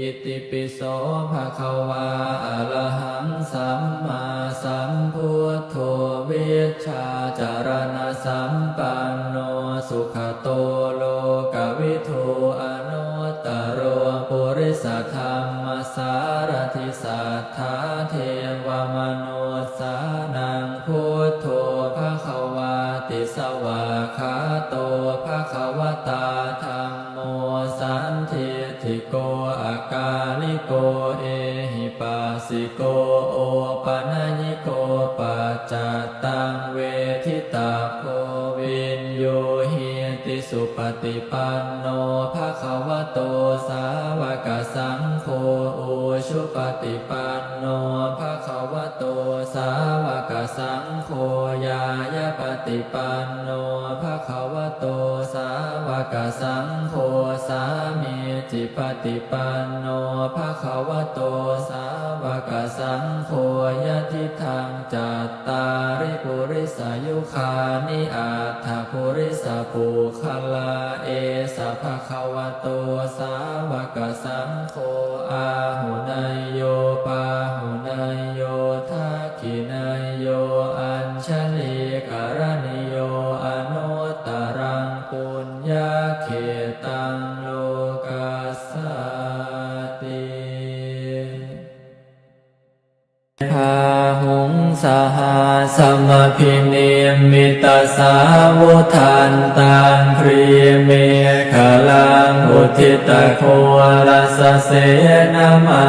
อิติปิโสภะคะวาอะระหังสัมมาสัมพุทโธเวชชาจารณะสัมปันโนสุขโตโลกวิทูอนุตตโรปุริสธร สิโกโอปะนะยิโกปัจจตังเวทิตาโควินโยหิติสุปฏิปันโนภะคะวะโตสาวกสังโฆอุชุปฏิปันโนภะคะวะโตสาวกสังโฆยายาปฏิปันโนภะคะวะโตสาวกสังโฆสามี จิปฏิปันโนภะคะวะโตสาวกสังโฆยะทิทางจัตตาริปุริสายุคานิอาถาปุริสปุคลาเอสภะคะวะโตสาวกสังโฆ สมพิเนมิตาสาวุทันตังพรีเมฆลังอุทิตโคลสเสนมา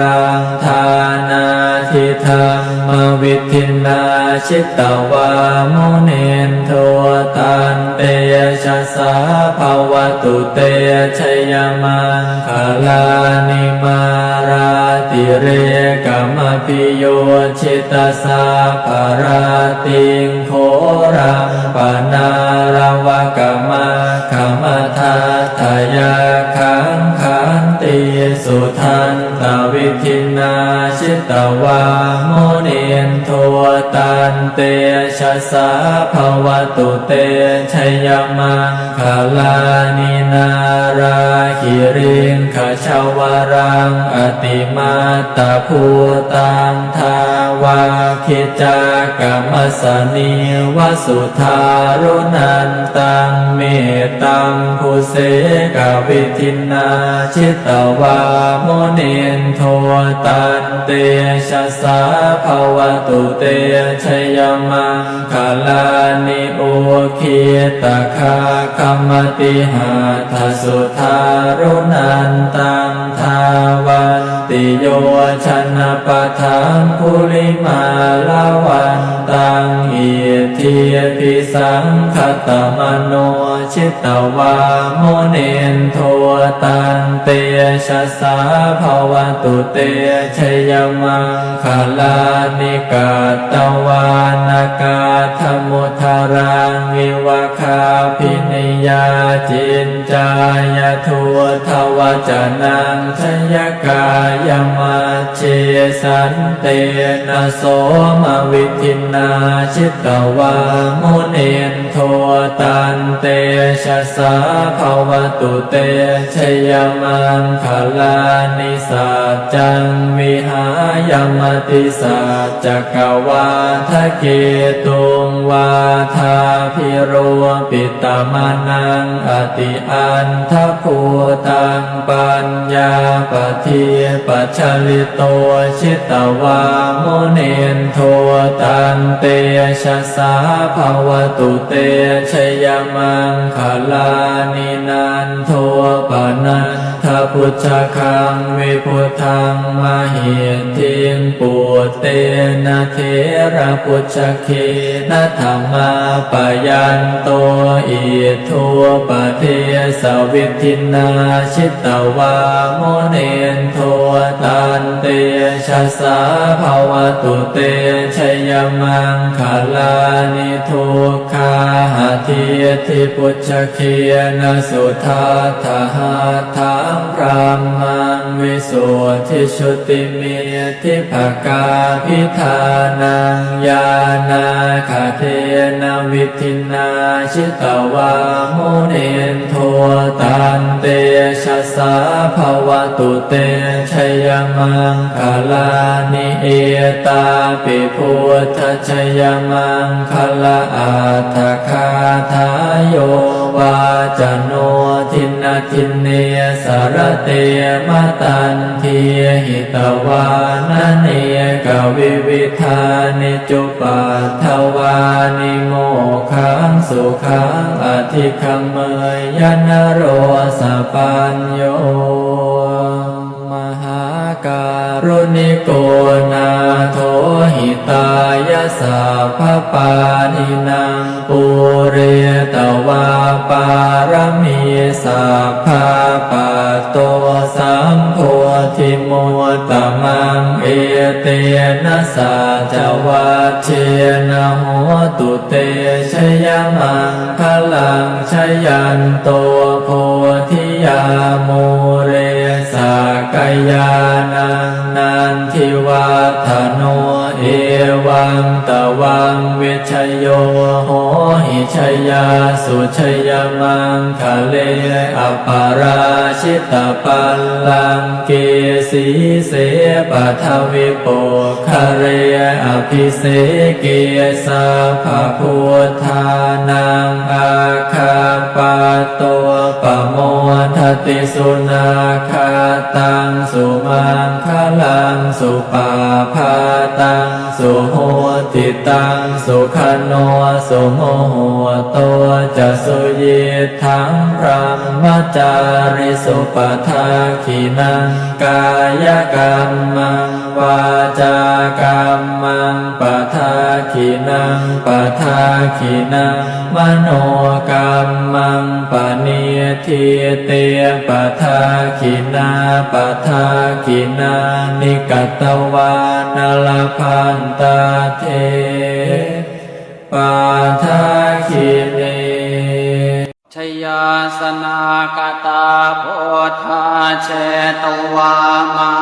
รังทานาทิธรรมวิทินาชิตวามุเนนโทตันเตชะสาภาวตุเตชยมังคลานิมาราติเรกมพิโยชิตสาภาราติงโครังปนารวกมะขมทาทายาขังขันติสุทันตวิทินาชิตวาโมเนนโทตันเตชะสาภวตุเตชยมังคลานินาราคิริงขชาวรังอติมาตาภูตังทาวาคิจากรรมสนิวสุทารุนันตังเมตตังภูเสกวิทินาชิตวาโมเนนโทตันเตชะสาภวตุเตชยมังคลานิโอคิตาคาคัมติหาทสุทารุนันตังทาว ติโยชนะปะทังคุลิมาลาวันตังอิทิปิสังคตมโนชิตวาโมเนนโทตันเตชะสาภาวตุเตชยมังคลานิกาตวานากาธมุทารังวิวคาพินิยาจินจายทัวทวจนังชยกายยมาเชสันเตนะโสมวิทินาชิตวามุเนนโทตันเตชะสาภาวตุเตชยมังคลานิสัจังวิหายมติสัจจกวาทะเกตุงวาทาพิโรปิตมานังอติอันทภูตังปัญญาปฏิปจฉลิโตชิตวาโมเนนโทตันเตชะสาภวตุเตชยมังคลานินันโทปนัน ทพุทธคังวิพุทธังมหิทิงปุตเตนะเทระพุทธเคนะธรรมาปยันโตอิทัวปเทสวิทินาชิตวาโมเนนโทตันเตชะสาภาวตุเตชยมังคลานิทุกขาหทิทิพุทธเคนะสุทาทหาทังพรามังวิสุทธิชุติเมทิภกาพิธานังญาณาคาเทนะวิธินาชิตวามุเนนโทตันเตชะสาภวตุเตชยมังคลานิเอตาปิพุทธชยมังคลาอัตถคาทายโย วาจโนทินทินเนสารเตมตันทีหิตวานเนกวิวิธานิจุปัทวานิโมขังสุขังอธิคัมเมยยนโรสปัญโย การุณิโกนาโทหิตายาสาพปานินางปุเรตวาปารมีสัพพาปะโตสัมโพธิโมตมังเอเตนะสาจวัชเชนะโหตุเตชยมังคลังชยันโตโพธิยามเรสากายานังนันทิวัฒโน เอวังตวังเวชโยโหหิชยาสุชยมังคะเลอปาราชิตปัลลังเกสีเสปะทวิโปคะเรอภิเสเกสาภาพุทธานังอาคาปะโตปโมทติสุนาคาตังสุมังคลังสุปาพาตังสุโหติตังสุขโนสุโมโหโตจะสุยิทังพรหมจาริสุปทาขีนังกายกรรมังวาจากรรมังปทาขีนังปทาขีนังมโนกรรมังปณิทิเตปทาขีนาปทาขีนานิกตวานลพันตาเทปาทาขีเนชยาสนากตาโพธาเชตวามา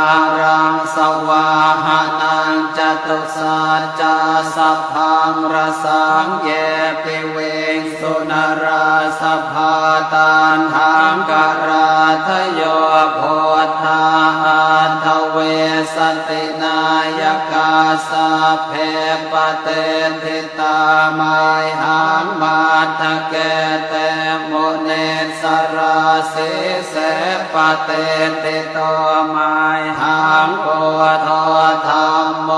รังสวาหานังจตุสัจจสัพพังรสังเยปิเวงสุนราสภาตานทางกราทโยโพธาอัทเวสตินา กาสาเพปเตทิตามายหังมาทะเกเตโมเนสราสิเสปเตติโตมายหังโกโทธรรมโม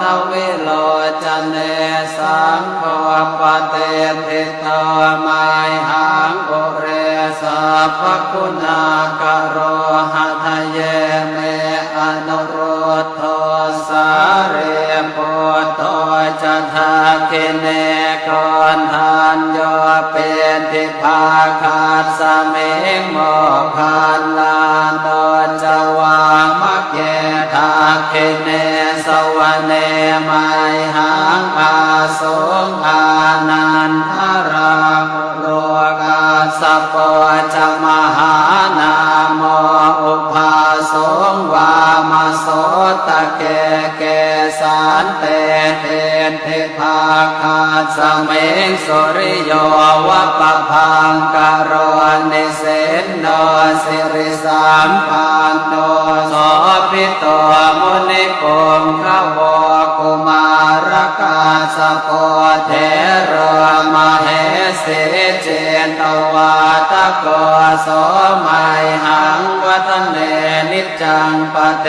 ทวิโลจเนสังโฆปเตติโตมายหังโอเรสัพพคุณากโรหัทเยาคิเนกรทานโยเป็นทิภาคาสเมงโมคันลานโดนจวางมักเกทาคิเนสวเนไมหังอาสงอานันทรามโลกาสปปจมหา ภาคาสเมงสุริโยวะปะพังกโรนิเสนโนสิริสามปันโนโสพิตมุนิโกมขวกุมารกาสโปเทรมเหสิเจนตวาตะโกโสมัยหังวัฒเนนิจังปเต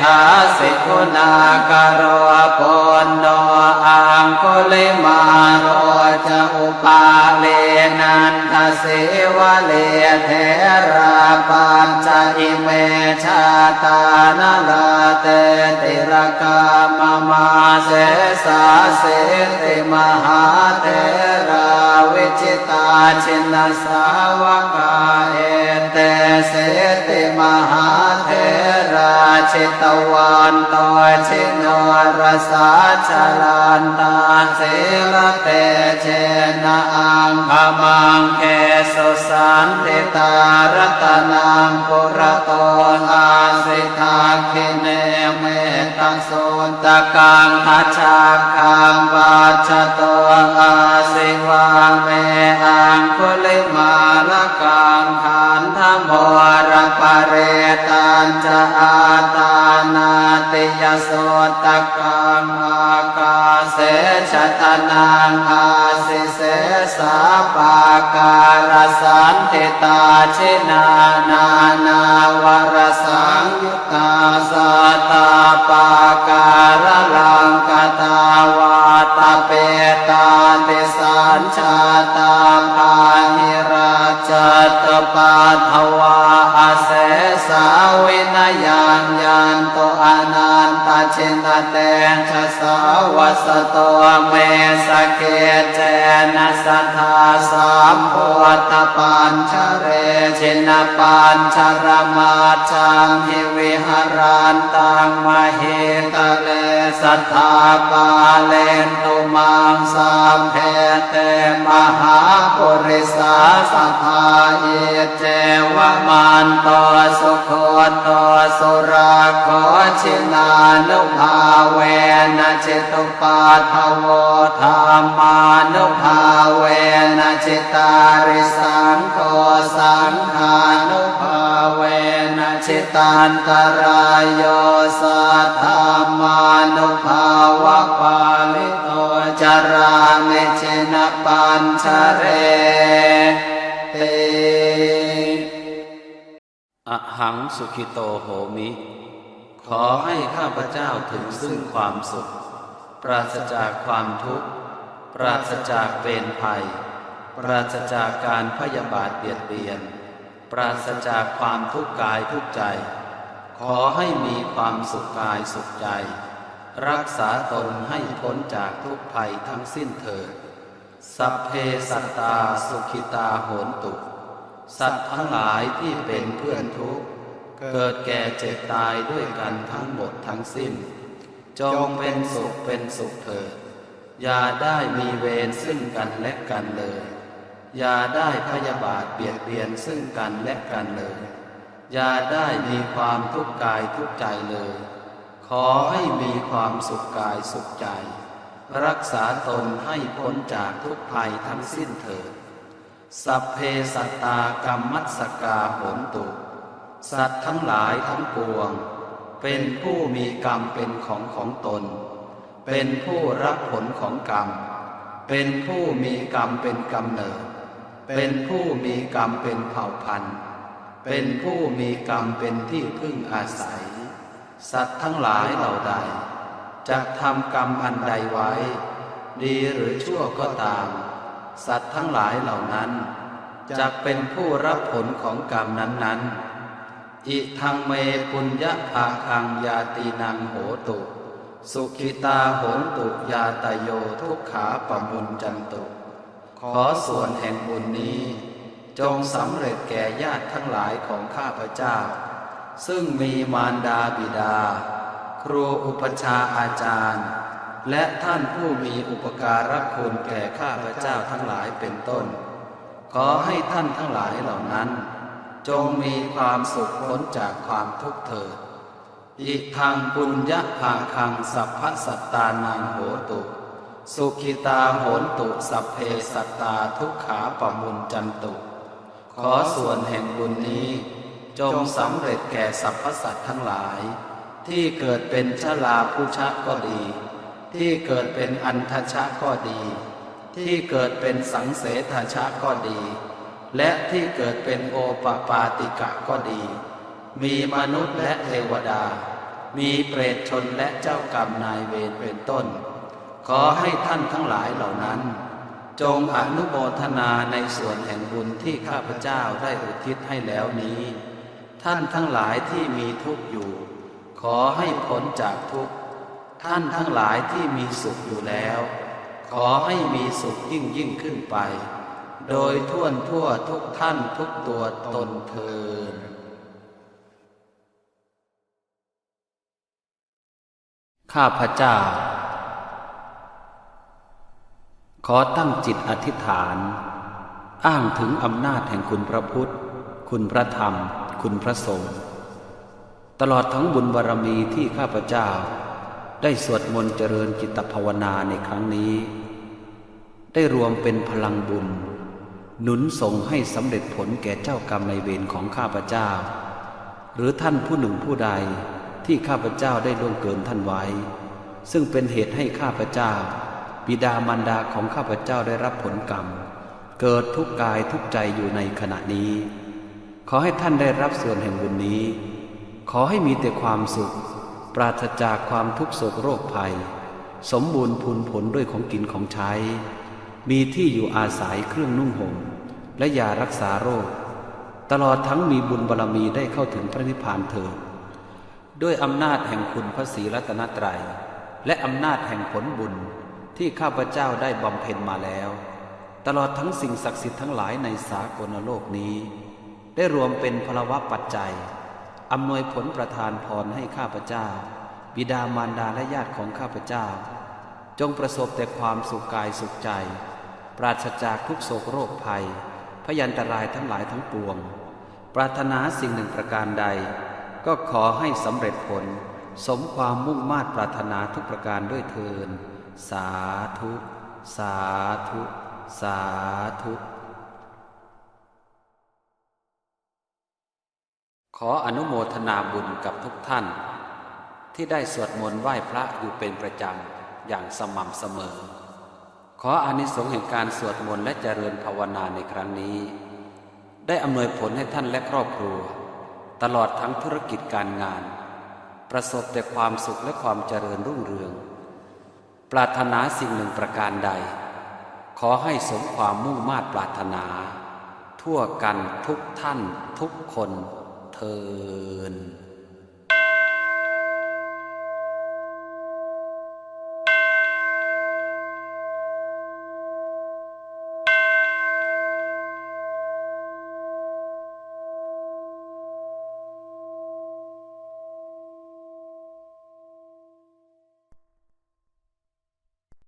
ทาสิคุณากโรปนโนอัง คุลิมาโรจอุปาเลนันทเสวะเลเทราปัญจอิเมชาตานลาเตติรกามมาเสสาเสติมหาเทราวิจิตาชินสาวกาเอเตเสติมหาเท ชิตวันโตชิโนรสาชลันตาสิลเตเชนะอังขมังเกสุสันติตารตนังปุระโตอาสิทาคิเนเมตังสุนตะกังทัชชาคังวาชโตอาสิวาเมอังคุลิมาลกังขันธโมรปเรตันจะอา ยโสตกังอากาเสชะตนังอาสิเสสาปาการสันติตาชินานานาวรสังยุตตาสตา เมสเกเจนะสัทธาสามโพธปัญชเรชินปัญชรมาจังหิวิหารันตังมเหตเล สัทธาปาเลนตุมังสัมเพเตมหาปุริสาสัทธาเยเจวมันตสุโคตสุราโคชินานุภาเวนะจิตุปาทโวธรรมานุภาเวนะจิตาริสังโฆสังฆา ตันตรายโยสัทธามานุภาวะปาลิโตจารามิจินปัญชเรเตอหังสุขิโตโหมิ ขอให้ข้าพเจ้าถึงซึ่งความสุข ปราศจากความทุกข์ ปราศจากเวรภัย ปราศจากการพยาบาทเบียดเบียน ปราศจากความทุกข์กายทุกใจ ขอให้มีความสุขกายสุขใจ รักษาตนให้พ้นจากทุกภัยทั้งสิ้นเถิด สัพเพสัตตาสุขิตาโหนตุ สัตว์ทั้งหลายที่เป็นเพื่อนทุกข์ เกิดแก่เจ็บตายด้วยกันทั้งหมดทั้งสิ้น จงเป็นสุขเป็นสุขเถิด อย่าได้มีเวรซึ่งกันและกันเลย อย่าได้พยาบาทเบียดเบียนซึ่งกันและกันเลย อย่าได้มีความทุกข์กายทุกข์ใจเลย ขอให้มีความสุขกายสุขใจ รักษาตนให้พ้นจากทุกภัยทั้งสิ้นเถิด สัพเพสัตตากรรมัสกาโหนตุ สัตว์ทั้งหลายทั้งปวง เป็นผู้มีกรรมเป็นของของตน เป็นผู้รับผลของกรรม เป็นผู้มีกรรมเป็นกำเนิด เป็นผู้มีกรรมเป็นเผ่าพันธุ์ เป็นผู้มีกรรมเป็นที่พึ่งอาศัย สัตว์ทั้งหลายเหล่าใด จะทำกรรมอันใดไว้ ดีหรือชั่วก็ตาม สัตว์ทั้งหลายเหล่านั้นจะเป็นผู้รับผลของกรรมนั้น ๆ อิทังเมปุญญาภาคังยาตีนังโหตุ สุขิตาโหตุยาตโยทุกขาปมุนจันตุ ขอส่วนแห่งบุญนี้ จงสำเร็จแก่ญาติทั้งหลายของข้าพเจ้า ซึ่งมีมารดาบิดา ครูอุปชาอาจารย์ และท่านผู้มีอุปการะคุณแก่ข้าพเจ้าทั้งหลายเป็นต้น ขอให้ท่านทั้งหลายเหล่านั้น จงมีความสุขพ้นจากความทุกข์เถิดอิทังปุญญาภาคังสัพพสัตตานังโหตุ สุขิตาโหนตุสัพเพสัตตาทุกขาปมุนจันตุ ขอส่วนแห่งบุญนี้ จงสำเร็จแก่สรรพสัตว์ทั้งหลาย ที่เกิดเป็นชลาผู้ชะก็ดี ที่เกิดเป็นอันทชะก็ดี ที่เกิดเป็นสังเสทชะก็ดี และที่เกิดเป็นโอปปาติกะก็ดี มีมนุษย์และเทวดา มีเปรตชนและเจ้ากรรมนายเวรเป็นต้น ขอให้ท่านทั้งหลายเหล่านั้น จงอนุโมทนาในส่วนแห่งบุญที่ข้าพเจ้าได้อุทิศให้แล้วนี้ ท่านทั้งหลายที่มีทุกข์อยู่ ขอให้พ้นจากทุกข์ท่านทั้งหลายที่มีสุขอยู่แล้ว ขอให้มีสุขยิ่งยิ่งขึ้นไป โดยทั่วทั่วทุกท่านทุกตัวตนเทินข้าพเจ้า ขอตั้งจิตอธิษฐาน อ้างถึงอำนาจแห่งคุณพระพุทธ คุณพระธรรม คุณพระสงฆ์ตลอดทั้งบุญบารมีที่ข้าพเจ้า ได้สวดมนต์เจริญจิตภาวนาในครั้งนี้ ได้รวมเป็นพลังบุญ หนุนส่งให้สำเร็จผลแก่เจ้ากรรมในเวรของข้าพเจ้า หรือท่านผู้หนึ่งผู้ใดที่ข้าพเจ้าได้ล่วงเกินท่านไว้ ซึ่งเป็นเหตุให้ข้าพเจ้า บิดามารดาของข้าพเจ้าได้รับผลกรรม เกิดทุกกายทุกใจอยู่ในขณะนี้ ขอให้ท่านได้รับส่วนแห่งบุญนี้ ขอให้มีแต่ความสุข ปราศจากความทุกโศกโรคภัย สมบูรณ์พูนผลด้วยของกินของใช้ มีที่อยู่อาศัยเครื่องนุ่งห่มและยารักษาโรค ตลอดทั้งมีบุญบารรมีได้เข้าถึงพระนิพพานเถิดด้วยอำนาจแห่งคุณพระศรีรัตนตรัย และอำนาจแห่งผลบุญ ที่ข้าพเจ้าได้บำเพ็ญมาแล้ว ตลอดทั้งสิ่งศักดิ์สิทธิ์ทั้งหลายในสากลโลกนี้ ได้รวมเป็นพลวะปัจจัยอำนวยผลประทานพรให้ข้าพเจ้า บิดามารดาและญาติของข้าพเจ้า จงประสบแต่ความสุขกายสุขใจ ปราศจากทุกโศกโรคภัย พยันตรายทั้งหลายทั้งปวง ปรารถนาสิ่งหนึ่งประการใด ก็ขอให้สำเร็จผล สมความมุ่งมา่ปรารถนาทุกประการด้วยเทิน สาธุ สาธุ สาธุ ขออนุโมทนาบุญกับทุกท่าน ที่ได้สวดมนต์ไหว้พระอยู่เป็นประจำอย่างสม่ำเสมอ ขออานิสงส์แห่งการสวดมนต์และเจริญภาวนาในครั้งนี้ ได้อำนวยผลให้ท่านและครอบครัว ตลอดทั้งธุรกิจการงาน ประสบแต่ความสุขและความเจริญรุ่งเรือง ปรารถนาสิ่งหนึ่งประการใด ขอให้สมความมุ่งมา่ปรารถนา ทั่วกันทุกท่านทุกคนเทิน